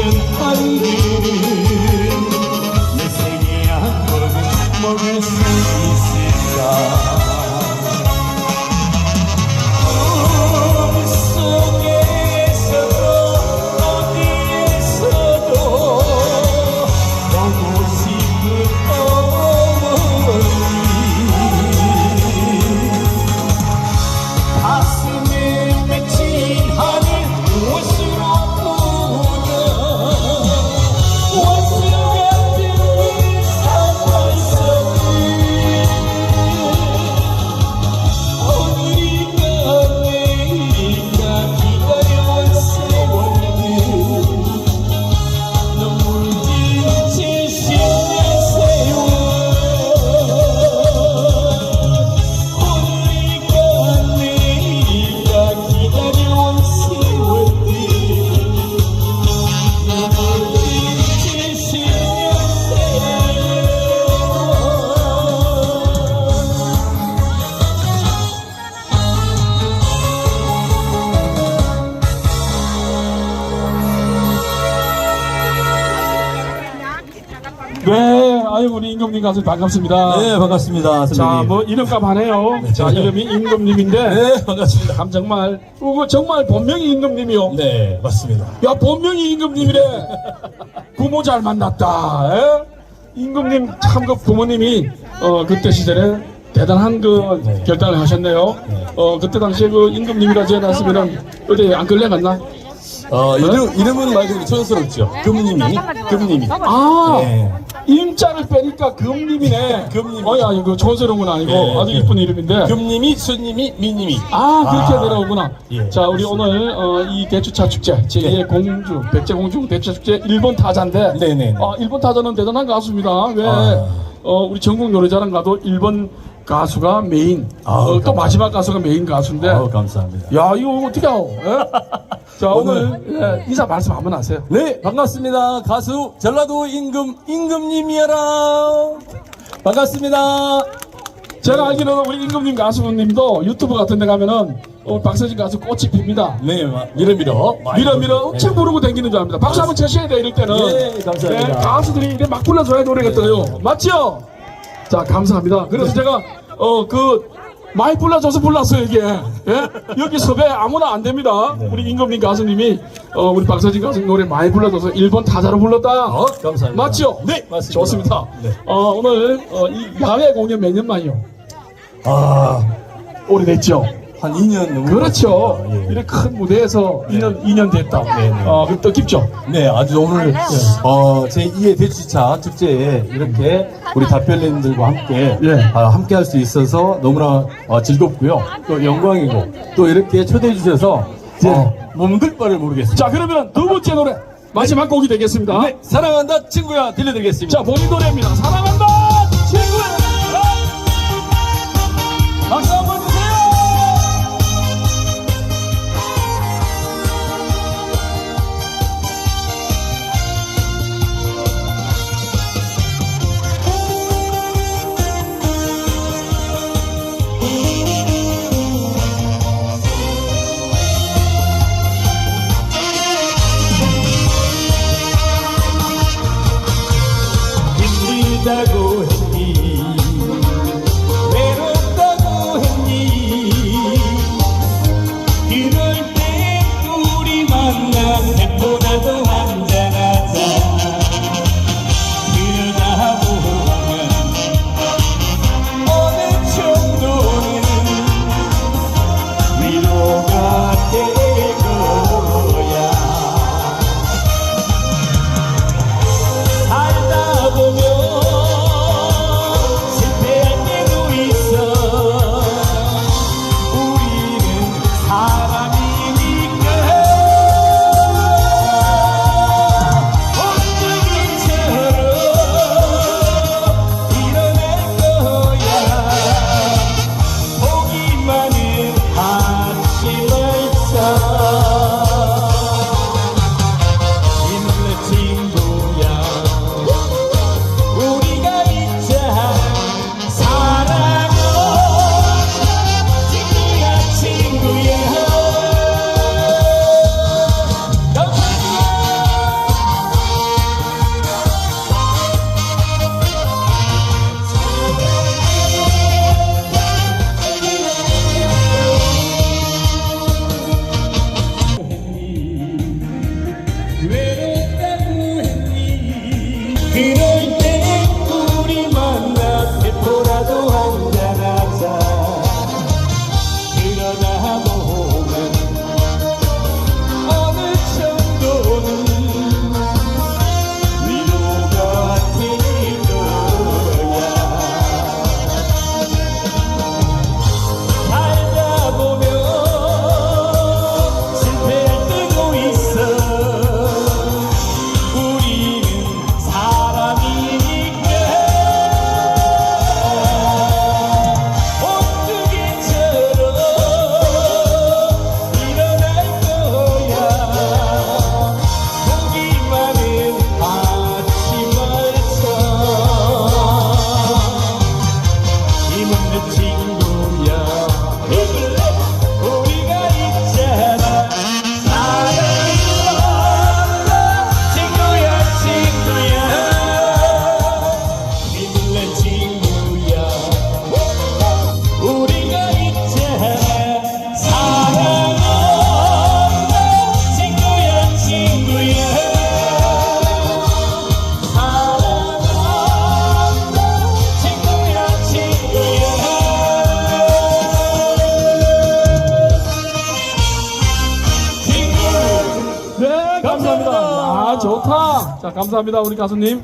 내 생에 한 번은 먹을 수 있을까? 아유 우리 임금님 가수 반갑습니다. 네, 반갑습니다. 자, 뭐 이름값 하네요. 자, 이름이 임금님인데 네, 반갑습니다. 참 정말 그거 정말 본명이 임금님이요. 네, 맞습니다. 야 본명이 임금님이래. 부모 잘 만났다. 에? 임금님 참 그 부모님이 어 그때 시절에 대단한 그 네. 결단을 하셨네요. 네. 어 그때 당시에 그 임금님이라 지어놨으면은 어디 안 끌려갔나? 어, 이름, 이름은 말 그대로 촌스럽죠. 금님이, 금님이. 아 네. 임자를 빼니까 금님이네. 금님. 어 야 이거 촌스러운 건 아니고 네, 아주 네. 이쁜 이름인데. 금님이, 순님이, 미님이. 아 그렇게 아. 내려오구나. 예, 자 우리 오늘 어, 이 대추차 축제 제2의 네. 공주 백제공주 대추차 축제 일본 타자인데 네네네. 어, 일본 타자는 대단한 가수입니다. 왜 아. 어, 우리 전국 노래자랑 가도 일본 가수가 메인 아우, 어, 또. 마지막 가수가 메인 가수인데 아우, 감사합니다. 야 이거 어떻게 하오? 예? 자 오늘, 오늘, 예, 인사 말씀 한번 하세요. 네, 반갑습니다. 가수 전라도 임금, 임금님이여라. 반갑습니다. 제가 알기로는 우리 임금님 가수님도 유튜브 같은 데 가면은 어, 박서진 가수 꽃이 핍니다. 네, 마- 밀어 밀어. 많이 밀어 밀어 네. 엄청 부르고 다니는 줄 압니다. 박수 한번 쳐셔야 돼 이럴 때는. 예, 감사합니다. 네, 가수들이 이래 막 불러줘야 노래가 떠요. 맞죠? 자 감사합니다. 그래서 제가 어 그 많이 불러줘서 불렀어요 이게. 예? 여기 섭외 아무나 안 됩니다. 네. 우리 임금님 가수님이 어 우리 박서진 가수 노래 많이 불러줘서 일본 타자로 불렀다. 어, 감사합니다. 맞죠? 네, 맞습니다. 좋습니다. 네. 어 오늘 어, 이 야외 공연 몇 년 만이요? 아, 오래됐죠. 한 2년 넘은 그렇죠. 예. 이렇게 큰 무대에서 2년 2년 됐다. 네, 네. 어, 그 뜻깊죠. 네, 아주 오늘 어, 제2의 대추차 축제에 이렇게 우리 답변님들과 함께 예. 아, 함께 할 수 있어서 너무나 어, 즐겁고요. 또 영광이고 또 이렇게 초대해 주셔서 어. 몸둘 바를 모르겠습니다. 자 그러면 두 번째 노래 마지막 곡이 되겠습니다. 네, 사랑한다 친구야 들려드리겠습니다. 자 본인 노래입니다. 사랑한다 자, 감사합니다, 우리 가수님.